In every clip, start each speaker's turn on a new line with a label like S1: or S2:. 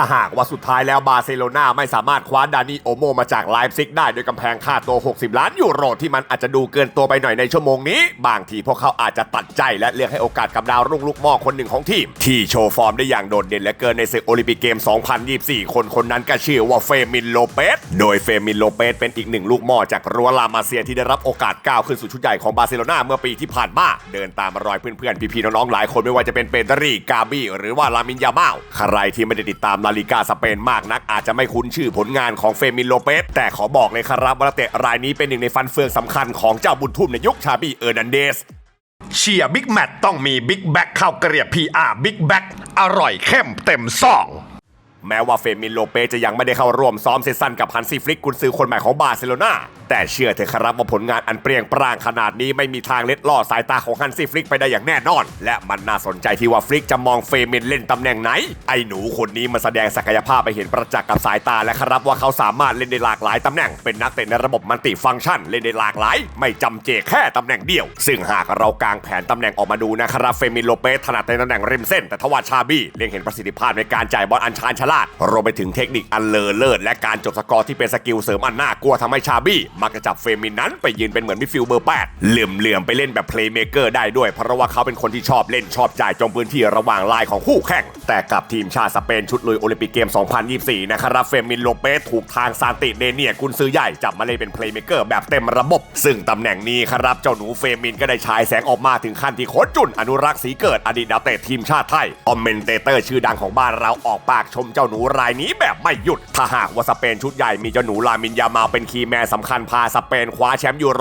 S1: ถ้าหากว่าสุดท้ายแล้วบาร์เซโลนาไม่สามารถคว้าดานิโอโมมาจากไลฟ์ซิกได้ด้วยกำแพงค่าตัว 60 ล้านยูโรที่มันอาจจะดูเกินตัวไปหน่อยในชั่วโมงนี้ บางทีพวกเขาอาจจะตัดใจและเลือกให้โอกาสกับดาวรุ่งลูกหม่อคนหนึ่งของทีม ที่โชว์ฟอร์มได้อย่างโดดเด่นและเกินในศึกโอลิมปิกเกม 2024 คนคนนั้นก็ชื่อว่าเฟมินโลเปสโดยเฟมินโลเปสเป็นอีกหนึ่งลูกหม่อจากรัวลามาเซียที่ได้รับโอกาสก้าวขึ้นสู่ชุดใหญ่ของบาร์เซโลนาเมื่อปีที่ผ่านมาเดินตามรอยเพื่อนๆพี่ๆน้องๆหลายคนไม่ว่าจะเป็นเปเตรีกาบี้หรือว่าลามินยามาใครที่ไม่ได้ติดตามลาลิกาสเปนมากนัก อาจจะไม่คุ้นชื่อผลงานของเฟมินโลเปสแต่ขอบอกเลยครับว่านักเตะรายนี้เป็นหนึ่งในฟันเฟืองสำคัญของเจ้าบุญทุ่มในยุคชาบีเออร์นันเดสเชียร์บิ๊กแมตต้องมีบิ๊กแบ็กเข้ากระเรียบ PR บิ๊กแบ็กอร่อยเข้มเต็มซอง แม้ว่าเฟมินโลเปสจะยังไม่ได้เข้าร่วมซ้อมเซสซันกับฮันซีฟลิกกุนซือคนใหม่ของบาร์เซโลนา แต่เชื่อเถอะครับว่าผลงานอันเปรียงปร้างขนาดนี้ไม่มีทางเล็ดลอดสายตาของฮันซี่ฟลิกไปได้อย่างแน่นอน และมันน่าสนใจที่ว่าฟลิกจะมองเฟเมนเล่นตำแหน่งไหน ไอ้หนูคนนี้มาแสดงศักยภาพไปเห็นประจักษ์กับสายตาและครับว่าเขาสามารถเล่นได้หลากหลายตำแหน่ง เป็นนักเตะในระบบมัลติฟังก์ชันเล่นได้หลากหลาย ไม่จำเจแค่ตำแหน่งเดียว ซึ่งหากเรากางแผนตำแหน่งออกมาดูนะครับเฟมินโลเปสถนัดในตำแหน่งริมเส้น แต่ทว่าชาบี้เล็งเห็นประสิทธิภาพในการจ่ายบอลอันชาญฉลาดรวมไปถึงเทคนิคอันเลอเลิศและการจบสกอร์ที่เป็นสกิลเสริมอันน่ากลัวทำให้ชาบี้มักจะจับเฟมินนั้นไปยืนเป็นเหมือนมิดฟิลเบอร์8เหลื่อมเหลื่อมๆไปเล่นแบบเพลย์เมเกอร์ได้ด้วย เพราะว่าเขาเป็นคนที่ชอบเล่นชอบจ่ายจงพื้นที่ระหว่างลายของคู่แข่ง แต่กับทีมชาติสเปนชุดลุยโอลิมปิกเกม 2024 นะครับเฟมินโลเปสถูกทางซานติเนเนียกุนซื้อใหญ่จับมาเล่นเป็นเพลย์เมเกอร์แบบเต็มระบบ ซึ่งตำแหน่งนี้ครับเจ้าหนูเฟมินก็ได้ฉายแสงออกมาถึงขั้นที่โคจุนอนุรักษ์ศรีเกิดอดีตดาวเตะทีมชาติไทยคอมเมนเตเตอร์ชื่อดังของบ้านเราออกปากชมเจ้าหนูรายนี้แบบไม่หยุดถ้าหากว่าสเปนชุดใหญ่มีเจ้าหนูลามินยามาเป็นคีย์แมนสำคัญพาสเปนคว้าแชมป์ยูโร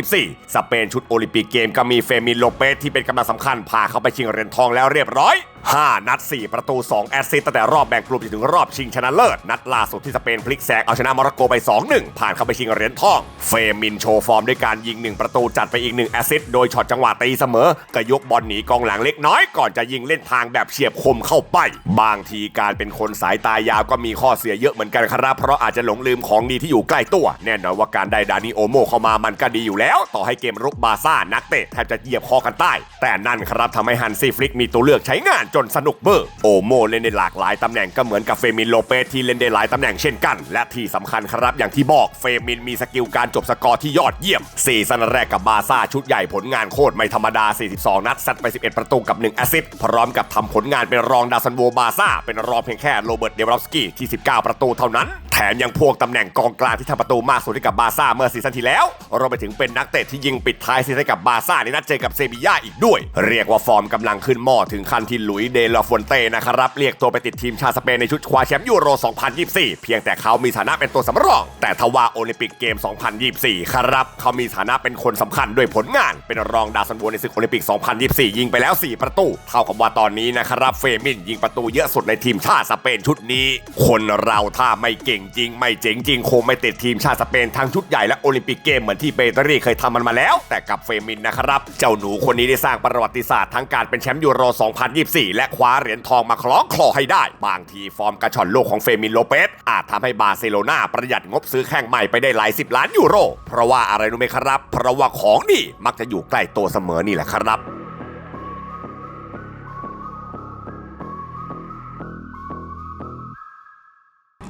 S1: 2024 สเปนชุดโอลิมปิกเกมก็มีเฟมินโลเปสที่เป็นกำลังสำคัญพาเข้าไปชิงเหรียญทองแล้วเรียบร้อย 5 นัด 4 ประตู 2 แอสซิสต์ตั้งแต่รอบแบ่งกลุ่มจนถึงรอบชิงชนะเลิศ นัดล่าสุดที่สเปนพลิกแซงเอาชนะโมร็อกโกไป 2-1 ผ่านเข้าไปชิงเหรียญทอง เฟมินโชว์ฟอร์มด้วยการยิง 1 ประตูจัดไปอีก 1 แอสซิสต์โดยช็อตจังหวะตีเสมอ ก็ยกบอลหนีกองหลังเล็กน้อยก่อนจะยิงเล่นทางแบบเฉียบคมเข้าไป บางทีการเป็นคนสายตายาวก็มีข้อเสียเยอะเหมือนกันครับเพราะอาจจะหลงลืมของดีที่อยู่ใกล้ตัว แน่นอนว่าการได้ดานิโอโมเข้ามามันก็ดีอยู่แล้ว ต่อให้เกมรุกบาซ่านักเตะแทบจะเหยียบคอกันใต้ แต่นั่นครับทำให้ฮันซีฟลิกมีตัวเลือกใช้งานจนสนุกเบอร์โอโมเล่นได้หลากหลายตำแหน่งก็เหมือนกับเฟมินโลเปสที่เล่นได้หลายตำแหน่งเช่นกัน และที่สำคัญครับอย่างที่บอกเฟมินมีสกิลการจบสกอร์ที่ยอดเยี่ยมซีซั่นแรกกับบาซ่าชุดใหญ่ผลงานโคตรไม่ธรรมดา 42 นัดซัดไป 11 ประตูกับ 1 แอสซิสต์พร้อมกับทำผลงานเป็นรองดาซันโวบาซ่าเป็นรองเพียงแค่โรเบิร์ตเดวรอฟสกี้ที่ 19 ประตูเท่านั้น มยังพวกตำแหน่งกองกลางที่ทำประตูมากสุดให้กับบาร์ซ่าเมื่อซีซั่นที่แล้วรวมไปถึงเป็นนักเตะที่ยิงปิดท้ายซีซั่นกับ บาร์ซ่าในนัดเจอกับเซบีย่าอีกด้วย เรียกว่าฟอร์มกำลังขึ้นหม้อถึงขั้นที่หลุยเดลฟอนเต้นะครับเรียกตัวไปติดทีมชาติสเปนในชุดคว้าแชมป์ยูโร 2024 เพียงแต่เขามีฐานะเป็นตัวสำรอง แต่ทว่าโอลิมปิกเกม 2024 ครับ เขามีฐานะเป็นคนสำคัญด้วยผลงาน เป็นรองดาวซันโวในศึกโอลิมปิก 2024 ยิงไปแล้ว 4 ประตู เท่ากับว่าตอนนี้นะครับเฟมินยิงประตูเยอะสุดในทีมชาติสเปนชุดนี้ คนเราถ้าไม่เก่งจริงไม่เจ๋งจริงคงไม่ติดทีมชาติสเปนทั้งชุดใหญ่และโอลิมปิกเกมเหมือนที่เบเตอรี่เคยทำมันมาแล้ว แต่กับเฟมินนะครับ เจ้าหนูคนนี้ได้สร้างประวัติศาสตร์ทั้งการเป็นแชมป์ยูโร 2024 และคว้าเหรียญทองมาคล้องคลอให้ได้ บางทีฟอร์มกระชอนโลกของเฟมินโลเปสอาจทำให้บาร์เซโลนาประหยัดงบซื้อแข่งใหม่ไปได้หลายสิบล้านยูโร เพราะว่าอะไรรู้ไหมครับ เพราะว่าของดีมักจะอยู่ใกล้ตัวเสมอนี่แหละครับ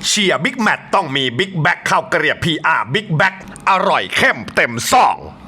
S1: เชียร์บิ๊กแมตต้องมีบิ๊กแบ็กข้าวกระเรียบ PR บิ๊กแบ็กอร่อยเข้มเต็มซอง